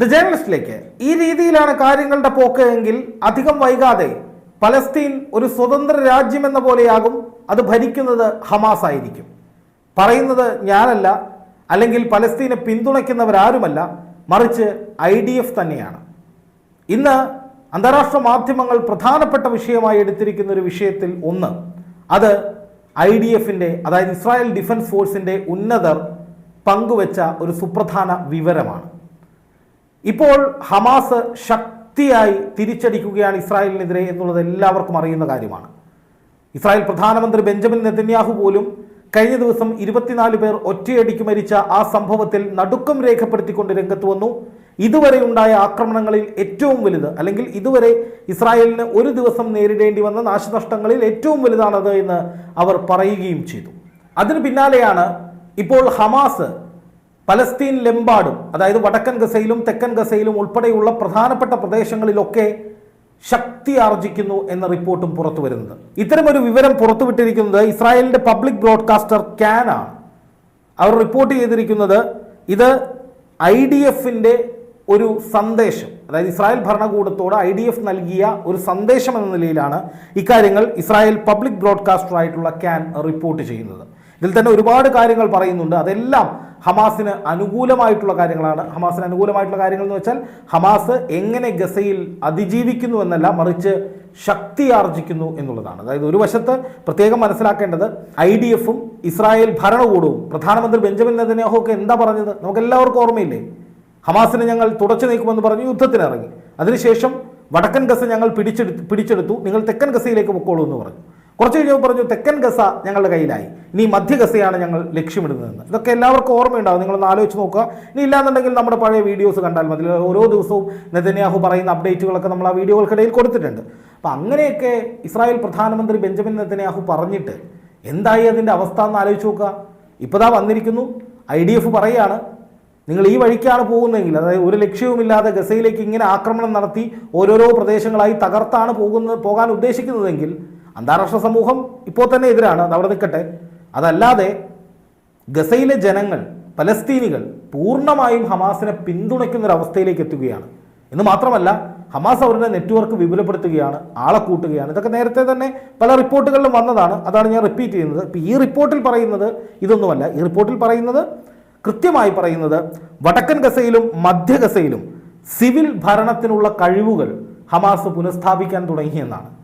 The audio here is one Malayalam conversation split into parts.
ദ ജേണലിസ്റ്റിലേക്ക് ഈ രീതിയിലാണ് കാര്യങ്ങളുടെ പോക്ക് എങ്കിൽ അധികം വൈകാതെ പലസ്തീൻ ഒരു സ്വതന്ത്ര രാജ്യമെന്ന പോലെയാകും അത് ഭരിക്കുന്നത് ഹമാസ് ആയിരിക്കും. പറയുന്നത് ഞാനല്ല അല്ലെങ്കിൽ പലസ്തീനെ പിന്തുണയ്ക്കുന്നവരാരുമല്ല മറിച്ച് ഐ ഡി എഫ് തന്നെയാണ്. ഇന്ന് അന്താരാഷ്ട്ര മാധ്യമങ്ങൾ പ്രധാനപ്പെട്ട വിഷയമായി എടുത്തിരിക്കുന്ന ഒരു വിഷയത്തിൽ ഒന്ന് അത് ഐ ഡി എഫിന്റെ അതായത് ഇസ്രായേൽ ഡിഫൻസ് ഫോഴ്സിന്റെ ഉന്നതർ പങ്കുവച്ച ഒരു സുപ്രധാന വിവരമാണ്. ഇപ്പോൾ ഹമാസ് ശക്തിയായി തിരിച്ചടിക്കുകയാണ് ഇസ്രായേലിനെതിരെ എന്നുള്ളത് എല്ലാവർക്കും അറിയുന്ന കാര്യമാണ്. ഇസ്രായേൽ പ്രധാനമന്ത്രി ബെഞ്ചമിൻ നെതന്യാഹു പോലും കഴിഞ്ഞ ദിവസം ഇരുപത്തിനാല് പേർ ഒറ്റയടിക്ക് മരിച്ച ആ സംഭവത്തിൽ നടുക്കം രേഖപ്പെടുത്തിക്കൊണ്ട് രംഗത്ത് വന്നു. ഇതുവരെ ഉണ്ടായ ആക്രമണങ്ങളിൽ ഏറ്റവും വലുത് അല്ലെങ്കിൽ ഇതുവരെ ഇസ്രായേലിന് ഒരു ദിവസം നേരിടേണ്ടി വന്ന നാശനഷ്ടങ്ങളിൽ ഏറ്റവും വലുതാണത് എന്ന് അവർ പറയുകയും ചെയ്തു. അതിന് പിന്നാലെയാണ് ഇപ്പോൾ ഹമാസ് പലസ്തീനിലെമ്പാടും അതായത് വടക്കൻ ഗസയിലും തെക്കൻ ഗസയിലും ഉൾപ്പെടെയുള്ള പ്രധാനപ്പെട്ട പ്രദേശങ്ങളിലൊക്കെ ശക്തി ആർജിക്കുന്നു എന്ന റിപ്പോർട്ടും പുറത്തു വരുന്നത്. ഇത്തരമൊരു വിവരം പുറത്തുവിട്ടിരിക്കുന്നത് ഇസ്രായേലിന്റെ പബ്ലിക് ബ്രോഡ്കാസ്റ്റർ ക്യാൻ ആണ്. അവർ റിപ്പോർട്ട് ചെയ്തിരിക്കുന്നത് ഇത് ഐ ഡി എഫിന്റെ ഒരു സന്ദേശം അതായത് ഇസ്രായേൽ ഭരണകൂടത്തോട് ഐ ഡി എഫ് നൽകിയ ഒരു സന്ദേശം എന്ന നിലയിലാണ് ഇക്കാര്യങ്ങൾ ഇസ്രായേൽ പബ്ലിക് ബ്രോഡ്കാസ്റ്റർ ആയിട്ടുള്ള ക്യാൻ റിപ്പോർട്ട് ചെയ്യുന്നത്. ഇതിൽ തന്നെ ഒരുപാട് കാര്യങ്ങൾ പറയുന്നുണ്ട്. അതെല്ലാം ഹമാസിന് അനുകൂലമായിട്ടുള്ള കാര്യങ്ങളാണ്. ഹമാസിന് അനുകൂലമായിട്ടുള്ള കാര്യങ്ങൾ എന്ന് വെച്ചാൽ ഹമാസ് എങ്ങനെ ഗസയിൽ അതിജീവിക്കുന്നു എന്നല്ല മറിച്ച് ശക്തി ആർജിക്കുന്നു എന്നുള്ളതാണ്. അതായത് ഒരു വശത്ത് പ്രത്യേകം മനസ്സിലാക്കേണ്ടത് ഐ ഡി എഫും ഇസ്രായേൽ ഭരണകൂടവും പ്രധാനമന്ത്രി ബെഞ്ചമിൻ നെതന്യാഹു ഒക്കെ എന്താ പറഞ്ഞത്? നമുക്ക് എല്ലാവർക്കും ഓർമ്മയില്ലേ? ഹമാസിനെ ഞങ്ങൾ തുടച്ചു നീക്കുമെന്ന് പറഞ്ഞ് യുദ്ധത്തിനിറങ്ങി അതിനുശേഷം വടക്കൻ ഗസ ഞങ്ങൾ പിടിച്ചെടുത്തു പിടിച്ചെടുത്തു. നിങ്ങൾ തെക്കൻ ഗസയിലേക്ക് പൊക്കോളൂ എന്ന് പറഞ്ഞു. കുറച്ച് കഴിഞ്ഞപ്പോൾ പറഞ്ഞു തെക്കൻ ഗസ ഞങ്ങളുടെ കയ്യിലായി. ഇനി മധ്യ ഗസയാണ് ഞങ്ങൾ ലക്ഷ്യമിടുന്നതെന്ന്. ഇതൊക്കെ എല്ലാവർക്കും ഓർമ്മയുണ്ടാവും. നിങ്ങളൊന്ന് ആലോചിച്ച് നോക്കുക. ഇനി ഇല്ലാന്നുണ്ടെങ്കിൽ നമ്മുടെ പഴയ വീഡിയോസ് കണ്ടാൽ മതി. ഓരോ ദിവസവും നെതന്യാഹു പറയുന്ന അപ്ഡേറ്റുകളൊക്കെ നമ്മൾ ആ വീഡിയോകൾക്കിടയിൽ കൊടുത്തിട്ടുണ്ട്. അപ്പം അങ്ങനെയൊക്കെ ഇസ്രായേൽ പ്രധാനമന്ത്രി ബെഞ്ചമിൻ നെതന്യാഹു പറഞ്ഞിട്ട് എന്തായി അതിന്റെ അവസ്ഥ എന്ന് ആലോചിച്ച് നോക്കുക. ഇപ്പോൾ വന്നിരിക്കുന്നു. ഐ ഡി എഫ് പറയുകയാണ് നിങ്ങൾ ഈ വഴിക്കാണ് പോകുന്നതെങ്കിൽ അതായത് ഒരു ലക്ഷ്യവുമില്ലാതെ ഗസയിലേക്ക് ഇങ്ങനെ ആക്രമണം നടത്തി ഓരോരോ പ്രദേശങ്ങളായി തകർത്താണ് പോകുന്നത് പോകാൻ ഉദ്ദേശിക്കുന്നതെങ്കിൽ അന്താരാഷ്ട്ര സമൂഹം ഇപ്പോൾ തന്നെ എതിരാണ്. അത് അവിടെ നിൽക്കട്ടെ. അതല്ലാതെ ഗസയിലെ ജനങ്ങൾ പലസ്തീനികൾ പൂർണമായും ഹമാസിനെ പിന്തുണയ്ക്കുന്ന ഒരു അവസ്ഥയിലേക്ക് എത്തുകയാണ്. എന്ന് മാത്രമല്ല ഹമാസ് അവരുടെ നെറ്റ്വർക്ക് വിപുലപ്പെടുത്തുകയാണ് ആളെ കൂട്ടുകയാണ്. ഇതൊക്കെ നേരത്തെ തന്നെ പല റിപ്പോർട്ടുകളിലും വന്നതാണ്. അതാണ് ഞാൻ റിപ്പീറ്റ് ചെയ്യുന്നത്. ഇപ്പം ഈ റിപ്പോർട്ടിൽ പറയുന്നത് ഇതൊന്നുമല്ല. ഈ റിപ്പോർട്ടിൽ പറയുന്നത് കൃത്യമായി പറയുന്നത് വടക്കൻ ഗസയിലും മധ്യ ഗസയിലും സിവിൽ ഭരണത്തിനുള്ള കഴിവുകൾ ഹമാസ് പുനഃസ്ഥാപിക്കാൻ തുടങ്ങിയെന്നാണ്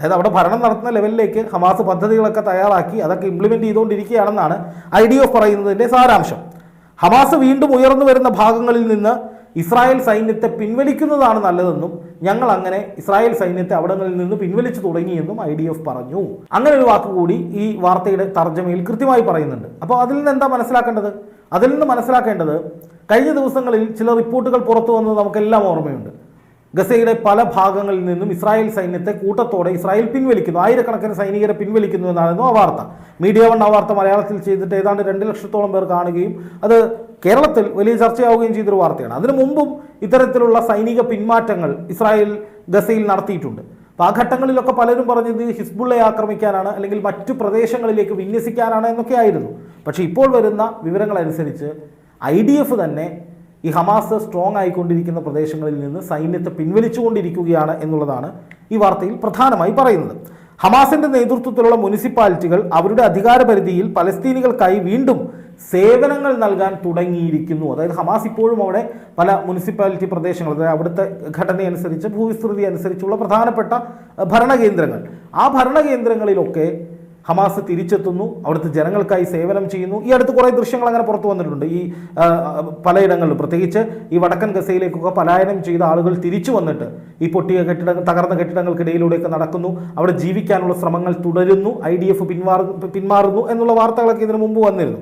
അതായത് അവിടെ ഭരണം നടത്തുന്ന ലെവലിലേക്ക് ഹമാസ് പദ്ധതികളൊക്കെ തയ്യാറാക്കി അതൊക്കെ ഇംപ്ലിമെന്റ് ചെയ്തുകൊണ്ടിരിക്കുകയാണെന്നാണ് ഐ ഡി എഫ് പറയുന്നതിന്റെ സാരാംശം. ഹമാസ് വീണ്ടും ഉയർന്നു വരുന്ന ഭാഗങ്ങളിൽ നിന്ന് ഇസ്രായേൽ സൈന്യത്തെ പിൻവലിക്കുന്നതാണ് നല്ലതെന്നും ഞങ്ങൾ അങ്ങനെ ഇസ്രായേൽ സൈന്യത്തെ അവിടങ്ങളിൽ നിന്ന് പിൻവലിച്ചു തുടങ്ങിയെന്നും ഐ ഡി എഫ് പറഞ്ഞു. അങ്ങനെ ഒരു വാക്കുകൂടി ഈ വാർത്തയുടെ തർജമയിൽ കൃത്യമായി പറയുന്നുണ്ട്. അപ്പോൾ അതിൽ നിന്ന് എന്താ മനസ്സിലാക്കേണ്ടത്? അതിൽ നിന്ന് മനസ്സിലാക്കേണ്ടത് കഴിഞ്ഞ ദിവസങ്ങളിൽ ചില റിപ്പോർട്ടുകൾ പുറത്തു വന്നത് നമുക്കെല്ലാം ഓർമ്മയുണ്ട്. ഗസയുടെ പല ഭാഗങ്ങളിൽ നിന്നും ഇസ്രായേൽ സൈന്യത്തെ കൂട്ടത്തോടെ ഇസ്രായേൽ പിൻവലിക്കുന്നു. ആയിരക്കണക്കിന് സൈനികരെ പിൻവലിക്കുന്നു എന്നായിരുന്നു ആ വാർത്ത. മീഡിയ വൺ ആ വാർത്ത മലയാളത്തിൽ ചെയ്തിട്ട് ഏതാണ്ട് രണ്ട് ലക്ഷത്തോളം പേർ കാണുകയും അത് കേരളത്തിൽ വലിയ ചർച്ചയാവുകയും ചെയ്തൊരു വാർത്തയാണ്. അതിനു മുമ്പും ഇത്തരത്തിലുള്ള സൈനിക പിന്മാറ്റങ്ങൾ ഇസ്രായേൽ ഗസയിൽ നടത്തിയിട്ടുണ്ട്. അപ്പോൾ ആ ഘട്ടങ്ങളിലൊക്കെ പലരും പറഞ്ഞത് ഹിസ്ബുള്ളയെ ആക്രമിക്കാനാണ് അല്ലെങ്കിൽ മറ്റു പ്രദേശങ്ങളിലേക്ക് വിന്യസിക്കാനാണ് എന്നൊക്കെ ആയിരുന്നു. പക്ഷേ ഇപ്പോൾ വരുന്ന വിവരങ്ങളനുസരിച്ച് ഐ ഡി എഫ് തന്നെ ഈ ഹമാസ് സ്ട്രോങ് ആയിക്കൊണ്ടിരിക്കുന്ന പ്രദേശങ്ങളിൽ നിന്ന് സൈന്യത്തെ പിൻവലിച്ചുകൊണ്ടിരിക്കുകയാണ് എന്നുള്ളതാണ് ഈ വാർത്തയിൽ പ്രധാനമായി പറയുന്നത്. ഹമാസിന്റെ നേതൃത്വത്തിലുള്ള മുനിസിപ്പാലിറ്റികൾ അവരുടെ അധികാര പരിധിയിൽ പലസ്തീനികൾക്കായി വീണ്ടും സേവനങ്ങൾ നൽകാൻ തുടങ്ങിയിരിക്കുന്നു. അതായത് ഹമാസ് ഇപ്പോഴും അവിടെ പല മുനിസിപ്പാലിറ്റി പ്രദേശങ്ങൾ അതായത് അവിടുത്തെ ഘടനയനുസരിച്ച് ഭൂവിസ്തൃതി അനുസരിച്ചുള്ള പ്രധാനപ്പെട്ട ഭരണകേന്ദ്രങ്ങൾ. ആ ഭരണകേന്ദ്രങ്ങളിലൊക്കെ ഹമാസ് തിരിച്ചെത്തുന്നു അവിടുത്തെ ജനങ്ങൾക്കായി സേവനം ചെയ്യുന്നു. ഈ അടുത്ത് കുറേ ദൃശ്യങ്ങൾ അങ്ങനെ പുറത്തു വന്നിട്ടുണ്ട്. ഈ പലയിടങ്ങളിലും. പ്രത്യേകിച്ച് ഈ വടക്കൻ ഗസയിലേക്കൊക്കെ പലായനം ചെയ്ത ആളുകൾ തിരിച്ചു വന്നിട്ട് ഈ പൊട്ടിയ കെട്ടിട തകർന്ന കെട്ടിടങ്ങൾക്കിടയിലൂടെയൊക്കെ നടക്കുന്നു. അവിടെ ജീവിക്കാനുള്ള ശ്രമങ്ങൾ തുടരുന്നു. ഐ ഡി എഫ് പിന്മാറു പിന്മാറുന്നു എന്നുള്ള വാർത്തകളൊക്കെ ഇതിനു മുമ്പ് വന്നിരുന്നു.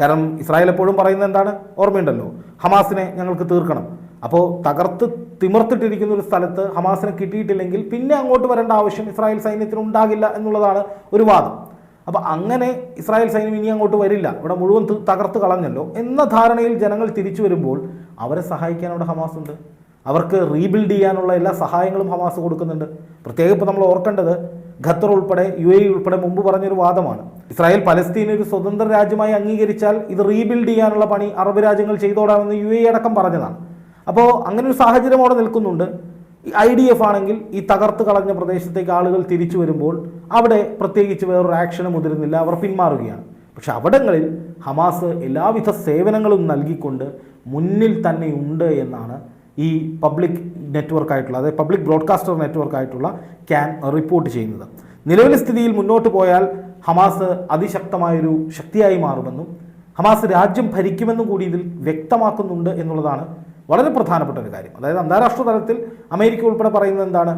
കാരണം ഇസ്രായേൽ എപ്പോഴും പറയുന്നത് എന്താണ്? ഓർമ്മയുണ്ടല്ലോ ഹമാസിനെ ഞങ്ങൾക്ക് തീർക്കണം. അപ്പോൾ തകർത്ത് തിമിർത്തിട്ടിരിക്കുന്ന ഒരു സ്ഥലത്ത് ഹമാസിനെ കിട്ടിയിട്ടില്ലെങ്കിൽ പിന്നെ അങ്ങോട്ട് വരേണ്ട ആവശ്യം ഇസ്രായേൽ സൈന്യത്തിന് ഉണ്ടാകില്ല എന്നുള്ളതാണ് ഒരു വാദം. അപ്പോൾ അങ്ങനെ ഇസ്രായേൽ സൈന്യം ഇനി അങ്ങോട്ട് വരില്ല. ഇവിടെ മുഴുവൻ തകർത്ത് കളഞ്ഞല്ലോ എന്ന ധാരണയിൽ ജനങ്ങൾ തിരിച്ചു വരുമ്പോൾ അവരെ സഹായിക്കാൻ അവിടെ ഹമാസ് ഉണ്ട്. അവർക്ക് റീബിൽഡ് ചെയ്യാനുള്ള എല്ലാ സഹായങ്ങളും ഹമാസ് കൊടുക്കുന്നുണ്ട്. പ്രത്യേകം ഇപ്പോൾ നമ്മൾ ഓർക്കേണ്ടത് ഖത്തർ ഉൾപ്പെടെ യു എ ഉൾപ്പെടെ മുമ്പ് പറഞ്ഞൊരു വാദമാണ്. ഇസ്രായേൽ പലസ്തീൻ ഒരു സ്വതന്ത്ര രാജ്യമായി അംഗീകരിച്ചാൽ ഇത് റീബിൽഡ് ചെയ്യാനുള്ള പണി അറബ് രാജ്യങ്ങൾ ചെയ്തോടാമെന്ന് യു എ അടക്കം പറഞ്ഞതാണ്. അപ്പോൾ അങ്ങനെ ഒരു സാഹചര്യം അവിടെ നിൽക്കുന്നുണ്ട്. ഐ ഡി എഫ് ആണെങ്കിൽ ഈ തകർത്ത് കളഞ്ഞ പ്രദേശത്തേക്ക് ആളുകൾ തിരിച്ചു വരുമ്പോൾ അവിടെ പ്രത്യേകിച്ച് വേറൊരു ആക്ഷനും മുതിരുന്നില്ല. അവർ പിന്മാറുകയാണ്. പക്ഷെ അവിടങ്ങളിൽ ഹമാസ് എല്ലാവിധ സേവനങ്ങളും നൽകിക്കൊണ്ട് മുന്നിൽ തന്നെ ഉണ്ട് എന്നാണ് ഈ പബ്ലിക് നെറ്റ്വർക്കായിട്ടുള്ള അതായത് പബ്ലിക് ബ്രോഡ്കാസ്റ്റർ നെറ്റ്വർക്കായിട്ടുള്ള ക്യാൻ റിപ്പോർട്ട് ചെയ്യുന്നത്. നിലവിലെ സ്ഥിതിയിൽ മുന്നോട്ട് പോയാൽ ഹമാസ് അതിശക്തമായൊരു ശക്തിയായി മാറുമെന്നും ഹമാസ് രാജ്യം ഭരിക്കുമെന്നും കൂടി ഇതിൽ വ്യക്തമാക്കുന്നുണ്ട് എന്നുള്ളതാണ് വളരെ പ്രധാനപ്പെട്ട ഒരു കാര്യം. അതായത് അന്താരാഷ്ട്ര തലത്തിൽ അമേരിക്ക ഉൾപ്പെടെ പറയുന്നത് എന്താണ്?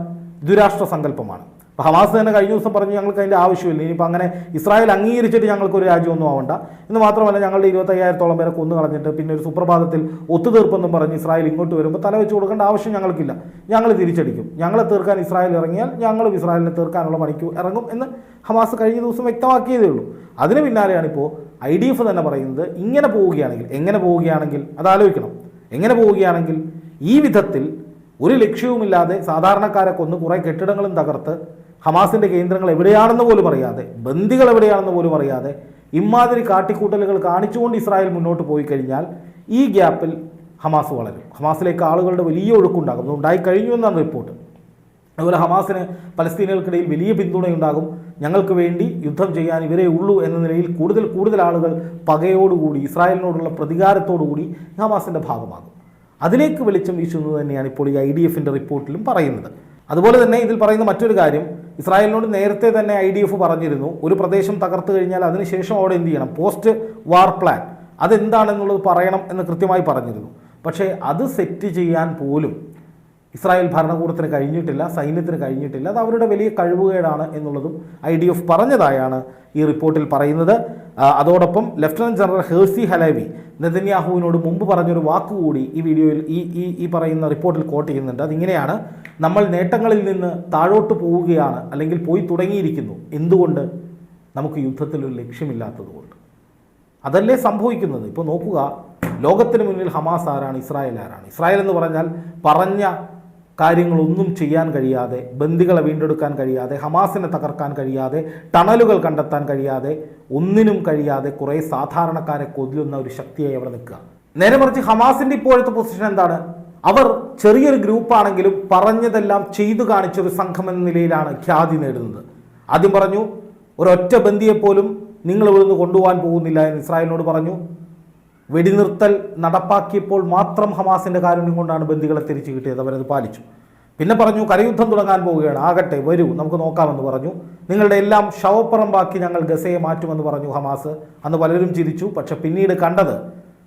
ദുരാഷ്ട്ര സങ്കല്പമാണ്. അപ്പോൾ ഹമാസ് തന്നെ കഴിഞ്ഞ ദിവസം പറഞ്ഞു ഞങ്ങൾക്ക് അതിന്റെ ആവശ്യമില്ല. ഇനിയിപ്പോൾ അങ്ങനെ ഇസ്രായേൽ അംഗീകരിച്ചിട്ട് ഞങ്ങൾക്ക് ഒരു രാജ്യമൊന്നും ആവണ്ട. എന്ന് മാത്രമല്ല ഞങ്ങളുടെ ഇരുപത്തയ്യായിരത്തോളം പേരെ കൊന്നു കളഞ്ഞിട്ട് പിന്നെ ഒരു സുപ്രഭാതത്തിൽ ഒത്തുതീർപ്പെന്നും പറഞ്ഞ് ഇസ്രായേൽ ഇങ്ങോട്ട് വരുമ്പോൾ തല വെച്ച് കൊടുക്കേണ്ട ആവശ്യം ഞങ്ങൾക്കില്ല. ഞങ്ങൾ തിരിച്ചടിക്കും. ഞങ്ങളെ തീർക്കാൻ ഇസ്രായേൽ ഇറങ്ങിയാൽ ഞങ്ങളും ഇസ്രായേലിനെ തീർക്കാനുള്ള പണിക്ക് ഇറങ്ങും എന്ന് ഹമാസ് കഴിഞ്ഞ ദിവസം വ്യക്തമാക്കിയതേ ഉള്ളൂ. അതിന് പിന്നാലെയാണ് ഇപ്പോൾ ഐ ഡി എഫ് തന്നെ പറയുന്നത് ഇങ്ങനെ പോവുകയാണെങ്കിൽ എങ്ങനെ പോവുകയാണെങ്കിൽ അത് ആലോചിക്കണം. എങ്ങനെ പോവുകയാണെങ്കിൽ ഈ വിധത്തിൽ ഒരു ലക്ഷ്യവുമില്ലാതെ സാധാരണക്കാരെ കൊന്ന് കുറേ കെട്ടിടങ്ങളും തകർത്ത് ഹമാസിന്റെ കേന്ദ്രങ്ങൾ എവിടെയാണെന്ന് പോലും അറിയാതെ ബന്ദികൾ എവിടെയാണെന്ന് പോലും അറിയാതെ ഇമാതിരി കാട്ടിക്കൂട്ടലുകൾ കാണിച്ചുകൊണ്ട് ഇസ്രായേൽ മുന്നോട്ട് പോയി കഴിഞ്ഞാൽ ഈ ഗ്യാപ്പിൽ ഹമാസ് വളരും. ഹമാസിലേക്ക് ആളുകളുടെ വലിയ ഒഴുക്കുണ്ടാകും. അത് ഉണ്ടായി കഴിഞ്ഞു എന്നാണ് റിപ്പോർട്ട്. അതുപോലെ ഹമാസിന് പലസ്തീനുകൾക്കിടയിൽ വലിയ പിന്തുണയുണ്ടാകും. ഞങ്ങൾക്ക് വേണ്ടി യുദ്ധം ചെയ്യാൻ ഇവരേ ഉള്ളൂ എന്ന നിലയിൽ കൂടുതൽ കൂടുതൽ ആളുകൾ പകയോടുകൂടി ഇസ്രായേലിനോടുള്ള പ്രതികാരത്തോടുകൂടി ഹമാസിന്റെ ഭാഗമാകും. അതിലേക്ക് വെളിച്ചം വീശുന്നത് തന്നെയാണ് ഇപ്പോൾ ഈ ഐ ഡി എഫിന്റെ റിപ്പോർട്ടിലും പറയുന്നത്. അതുപോലെ തന്നെ ഇതിൽ പറയുന്ന മറ്റൊരു കാര്യം ഇസ്രായേലിനോട് നേരത്തെ തന്നെ ഐ ഡി എഫ് പറഞ്ഞിരുന്നു ഒരു പ്രദേശം തകർത്തു കഴിഞ്ഞാൽ അതിനുശേഷം അവിടെ എന്ത് ചെയ്യണം? പോസ്റ്റ് വാർ പ്ലാൻ അതെന്താണെന്നുള്ളത് പറയണം എന്ന് കൃത്യമായി പറഞ്ഞിരുന്നു. പക്ഷേ അത് സെറ്റ് ചെയ്യാൻ പോലും ഇസ്രായേൽ ഭരണകൂടത്തിന് കഴിഞ്ഞിട്ടില്ല സൈന്യത്തിന് കഴിഞ്ഞിട്ടില്ല. അത് അവരുടെ വലിയ കഴിവുകേടാണ് എന്നുള്ളതും ഐ ഡി എഫ് പറഞ്ഞതായാണ് ഈ റിപ്പോർട്ടിൽ പറയുന്നത്. അതോടൊപ്പം ലഫ്റ്റനന്റ് ജനറൽ ഹേഴ്സി ഹലവി നെതന്യാഹുവിനോട് മുമ്പ് പറഞ്ഞൊരു വാക്കുകൂടി ഈ വീഡിയോയിൽ ഈ ഈ ഈ പറയുന്ന റിപ്പോർട്ടിൽ കോട്ട് ചെയ്യുന്നുണ്ട്. അതിങ്ങനെയാണ് നമ്മൾ നേട്ടങ്ങളിൽ നിന്ന് താഴോട്ട് പോവുകയാണ് അല്ലെങ്കിൽ പോയി തുടങ്ങിയിരിക്കുന്നു. എന്തുകൊണ്ട്? നമുക്ക് യുദ്ധത്തിൽ ഒരു ലക്ഷ്യമില്ലാത്തതുകൊണ്ട് അതല്ലേ സംഭവിക്കുന്നത്? ഇപ്പോൾ നോക്കുക ലോകത്തിന് മുന്നിൽ ഹമാസ് ആരാണ്? ഇസ്രായേൽ ആരാണ്? ഇസ്രായേൽ എന്ന് പറഞ്ഞാൽ പറഞ്ഞ കാര്യങ്ങളൊന്നും ചെയ്യാൻ കഴിയാതെ ബന്ദികളെ വീണ്ടെടുക്കാൻ കഴിയാതെ ഹമാസിനെ തകർക്കാൻ കഴിയാതെ ടണലുകൾ കണ്ടെത്താൻ കഴിയാതെ ഒന്നിനും കഴിയാതെ കുറേ സാധാരണക്കാരെ കൊല്ലുന്ന ഒരു ശക്തിയായി അവിടെ നിൽക്കുക. നേരെ മറിച്ച് ഹമാസിന്റെ ഇപ്പോഴത്തെ പൊസിഷൻ എന്താണ്? അവർ ചെറിയൊരു ഗ്രൂപ്പാണെങ്കിലും പറഞ്ഞതെല്ലാം ചെയ്തു കാണിച്ച ഒരു സംഘം എന്ന നിലയിലാണ് ഖ്യാതി നേടുന്നത്. ആദ്യം പറഞ്ഞു ഒരൊറ്റ ബന്ദിയെപ്പോലും നിങ്ങൾ ഇവിടുന്ന് കൊണ്ടുപോകാൻ പോകുന്നില്ല എന്ന് ഇസ്രായേലിനോട് പറഞ്ഞു. വെടിനിർത്തൽ നടപ്പാക്കിയപ്പോൾ മാത്രം ഹമാസിന്റെ കാരുണ്യം കൊണ്ടാണ് ബന്ദികളെ തിരിച്ചു കിട്ടിയത് അവരത് പാലിച്ചു. പിന്നെ പറഞ്ഞു കരയുദ്ധം തുടങ്ങാൻ പോവുകയാണ്. ആകട്ടെ വരൂ നമുക്ക് നോക്കാമെന്ന് പറഞ്ഞു. നിങ്ങളുടെ എല്ലാം ശവപ്പുറമ്പാക്കി ഞങ്ങൾ ഗസയെ മാറ്റുമെന്ന് പറഞ്ഞു ഹമാസ്. അന്ന് പലരും ചിരിച്ചു പക്ഷെ പിന്നീട് കണ്ടത്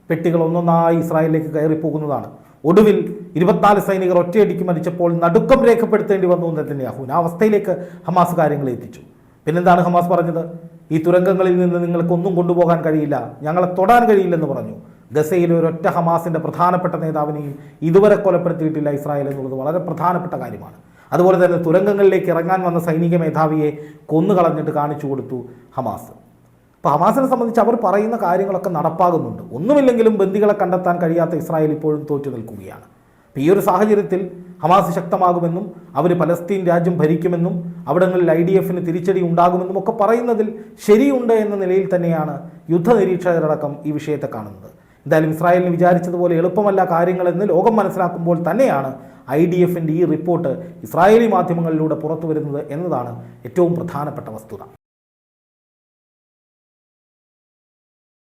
പെട്ടികൾ ഒന്നൊന്നായി ഇസ്രായേലിലേക്ക് കയറിപ്പോകുന്നതാണ്. ഒടുവിൽ ഇരുപത്തിനാല് സൈനികർ ഒറ്റയടിക്ക് മരിച്ചപ്പോൾ നടുക്കം രേഖപ്പെടുത്തേണ്ടി വന്നു നെതന്യാഹുവിന് ആ അവസ്ഥയിലേക്ക് ഹമാസ് കാര്യങ്ങളെ എത്തിച്ചു. പിന്നെന്താണ് ഹമാസ് പറഞ്ഞത്? ഈ തുരങ്കങ്ങളിൽ നിന്ന് നിങ്ങൾക്കൊന്നും കൊണ്ടുപോകാൻ കഴിയില്ല. ഞങ്ങളെ തൊടാൻ കഴിയില്ലെന്ന് പറഞ്ഞു. ഗസയിലെ ഒരൊറ്റ ഹമാസിന്റെ പ്രധാനപ്പെട്ട നേതാവിനെയും ഇതുവരെ കൊലപ്പെടുത്തിയിട്ടില്ല ഇസ്രായേൽ എന്നുള്ളത് വളരെ പ്രധാനപ്പെട്ട കാര്യമാണ്. അതുപോലെ തന്നെ തുരങ്കങ്ങളിലേക്ക് ഇറങ്ങാൻ വന്ന സൈനിക മേധാവിയെ കൊന്നുകളഞ്ഞിട്ട് കാണിച്ചു കൊടുത്തു ഹമാസ്. അപ്പോൾ ഹമാസിനെ സംബന്ധിച്ച് അവർ പറയുന്ന കാര്യങ്ങളൊക്കെ നടപ്പാകുന്നുണ്ട്. ഒന്നുമില്ലെങ്കിലും ബന്ദികളെ കണ്ടെത്താൻ കഴിയാത്ത ഇസ്രായേൽ ഇപ്പോഴും തോറ്റു നിൽക്കുകയാണ്. ഈ ഒരു സാഹചര്യത്തിൽ ഹമാസ് ശക്തമാകുമെന്നും അവർ പലസ്തീൻ രാജ്യം ഭരിക്കുമെന്നും അവിടങ്ങളിൽ ഐ ഡി എഫിന് തിരിച്ചടി ഉണ്ടാകുമെന്നും ഒക്കെ പറയുന്നതിൽ ശരിയുണ്ട് എന്ന നിലയിൽ തന്നെയാണ് യുദ്ധ നിരീക്ഷകരടക്കം ഈ വിഷയത്തെ കാണുന്നത്. എന്തായാലും ഇസ്രായേലിന് വിചാരിച്ചതുപോലെ എളുപ്പമല്ല കാര്യങ്ങളെന്ന് ലോകം മനസ്സിലാക്കുമ്പോൾ തന്നെയാണ് ഐ ഡി എഫിന്റെ ഈ റിപ്പോർട്ട് ഇസ്രായേലി മാധ്യമങ്ങളിലൂടെ പുറത്തു വരുന്നത് എന്നതാണ് ഏറ്റവും പ്രധാനപ്പെട്ട വസ്തുത.